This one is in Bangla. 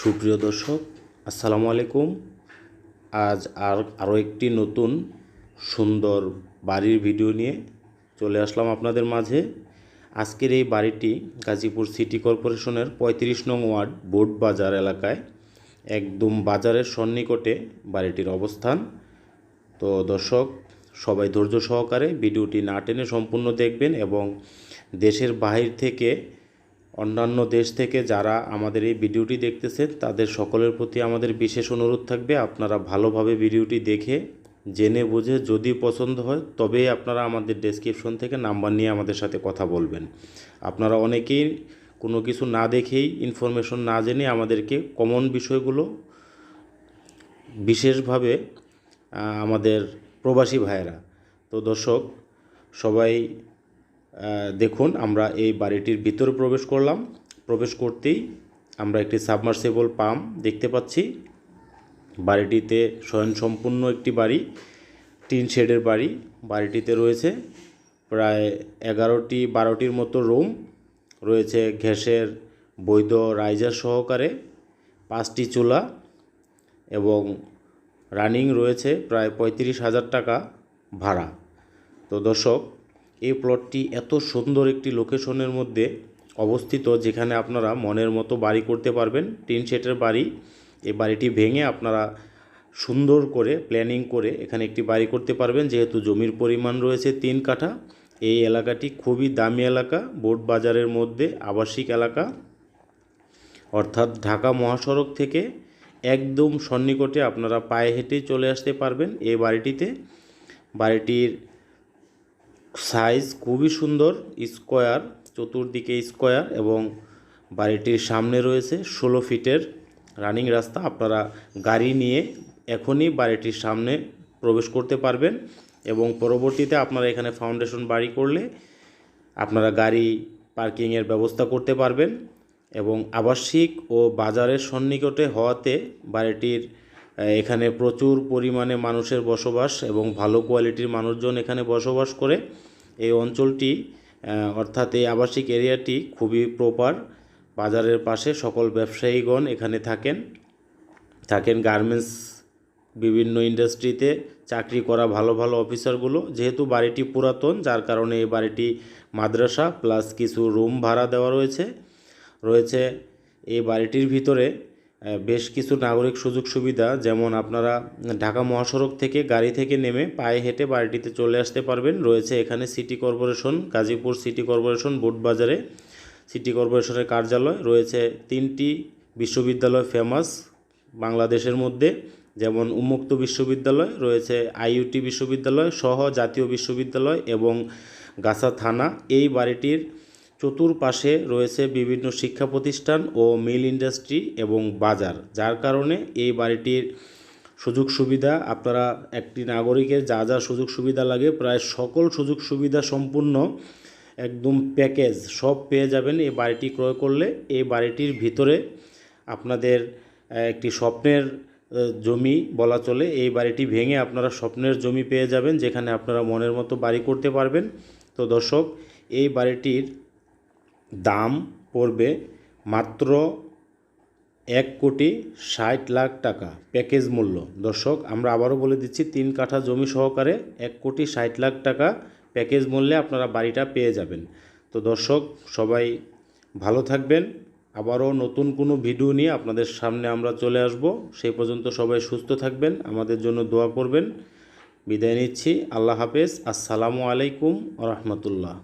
সুপ্রিয় দর্শক, আসসালামু আলাইকুম। আজ আর আরও একটি নতুন সুন্দর বাড়ির ভিডিও নিয়ে চলে আসলাম আপনাদের মাঝে। আজকের এই বাড়িটি গাজীপুর সিটি কর্পোরেশনের পঁয়ত্রিশ নং ওয়ার্ড বোর্ড বাজার এলাকায়, একদম বাজারের সন্নিকটে বাড়িটির অবস্থান। তো দর্শক, সবাই ধৈর্য সহকারে ভিডিওটি না টেনে সম্পূর্ণ দেখবেন এবং দেশের বাহির থেকে অন্যান্য দেশ থেকে যারা আমাদের এই ভিডিওটি দেখতেছেন তাদের সকলের প্রতি আমাদের বিশেষ অনুরোধ থাকবে আপনারা ভালোভাবে ভিডিওটি দেখে, জেনে বুঝে যদি পছন্দ হয়, তবেই আপনারা আমাদের ডেসক্রিপশন থেকে নাম্বার নিয়ে আমাদের সাথে কথা বলবেন। আপনারা অনেকেই কোনো কিছু না দেখেই ইনফরমেশন না জেনে আমাদেরকে কমন বিষয়গুলো বিশেষভাবে আমাদের প্রবাসী ভাইয়েরা। তো দর্শক, সবাই দেখুন, আমরা এই বাড়িটির ভিতরে প্রবেশ করলাম। প্রবেশ করতেই আমরা একটি সাবমার্সেবল পাম্প দেখতে পাচ্ছি। বাড়িটিতে স্বয়ংসম্পূর্ণ একটি বাড়ি, টিন শেডের বাড়ি বাড়িটিতে রয়েছে। প্রায় এগারোটি, বারোটির মতো রুম রয়েছে গ্যাসের বৈধ রাইজার সহকারে, পাঁচটি চুলা এবং রানিং রয়েছে প্রায় পঁয়ত্রিশ হাজার টাকা ভাড়া। তো দর্শক এই প্লটটি এত সুন্দর একটি লোকেশনের মধ্যে অবস্থিত যেখানে আপনারা মনের মতো বাড়ি করতে পারবেন। টিন শেটের বাড়ি। এই বাড়িটি ভেঙে আপনারা সুন্দর করে প্ল্যানিং করে এখানে একটি বাড়ি করতে পারবেন। যেহেতু জমির পরিমাণ রয়েছে তিন কাঠা, এই এলাকাটি খুবই দামি এলাকা বোর্ড বাজারের মধ্যে আবাসিক এলাকা। অর্থাৎ ঢাকা মহাসড়ক থেকে একদম সন্নিকটে আপনারা পায়ে হেঁটেই চলে আসতে পারবেন এই বাড়িটিতে। বাড়িটির সাইজ খুবই সুন্দর, স্কোয়ার, চতুর্দিকে স্কোয়ার এবং বাড়িটির সামনে রয়েছে ষোলো ফিটের রানিং রাস্তা। আপনারা গাড়ি নিয়ে এখনই বাড়িটির সামনে প্রবেশ করতে পারবেন এবং পরবর্তীতে আপনারা এখানে ফাউন্ডেশন বাড়ি করলে আপনারা গাড়ি পার্কিংয়ের ব্যবস্থা করতে পারবেন এবং আবাসিক ও বাজারের সন্নিকটে হওয়াতে বাড়িটির এখানে প্রচুর পরিমাণে মানুষের বসবাস এবং ভালো কোয়ালিটির মানুষজন এখানে বসবাস করে। এই অঞ্চলটি অর্থাৎ এই আবাসিক এরিয়াটি খুবই প্রপার বাজারের পাশে সকল ব্যবসায়ীগণ এখানে থাকেন। থাকেন গার্মেন্টস বিভিন্ন ইন্ডাস্ট্রিতে চাকরি করা ভালো ভালো অফিসারগুলো যেহেতু বাড়িটি পুরাতন, যার কারণে এই বাড়িটি মাদ্রাসা প্লাস কিছু রুম ভাড়া দেওয়া রয়েছে। রয়েছে এই বাড়িটির ভিতরে বেশ কিছু নাগরিক সুযোগ সুবিধা, যেমন আপনারা ঢাকা মহাসড়ক থেকে গাড়ি থেকে নেমে পায়ে হেঁটে বাড়িটিতে চলে আসতে পারবেন। রয়েছে এখানে city corporation, Gazipur city corporation, boat বাজারে সিটি কর্পোরেশনের কার্যালয়। রয়েছে তিনটি বিশ্ববিদ্যালয় ফেমাস বাংলাদেশের মধ্যে, যেমন উন্মুক্ত বিশ্ববিদ্যালয়, রয়েছে আইইউটি বিশ্ববিদ্যালয়, সহ জাতীয় বিশ্ববিদ্যালয় এবং গাছা থানা। এই বাড়িটির চতুর্পাশে রয়েছে বিভিন্ন শিক্ষা প্রতিষ্ঠান ও মিল ইন্ডাস্ট্রি এবং বাজার, যার কারণে এই বাড়িটির সুযোগ সুবিধা, আপনারা একটি নাগরিকের যা যা সুযোগ সুবিধা লাগে, প্রায় সকল সুযোগ সুবিধা সম্পূর্ণ একদম প্যাকেজ সব পেয়ে যাবেন এই বাড়িটি ক্রয় করলে। এই বাড়িটির ভিতরে আপনাদের একটি স্বপ্নের জমি বলা চলে, এই বাড়িটি ভেঙে আপনারা স্বপ্নের জমি পেয়ে যাবেন, যেখানে আপনারা মনের মতো বাড়ি করতে পারবেন। তো দর্শক, এই বাড়িটির দাম পড়বে মাত্র এক কোটি ষাট লাখ টাকা প্যাকেজ মূল্য। দর্শক, আমরা আবারও বলে দিচ্ছি, তিন কাঠা জমি সহকারে এক কোটি ষাট লাখ টাকা প্যাকেজ মূল্যে আপনারা বাড়িটা পেয়ে যাবেন। তো দর্শক, সবাই ভালো থাকবেন। আবারও নতুন কোনো ভিডিও নিয়ে আপনাদের সামনে আমরা চলে আসব। সেই পর্যন্ত সবাই সুস্থ থাকবেন, আমাদের জন্য দোয়া করবেন। বিদায় নিচ্ছি, আল্লাহ হাফেজ। আসসালামু আলাইকুম রহমতুল্লাহ।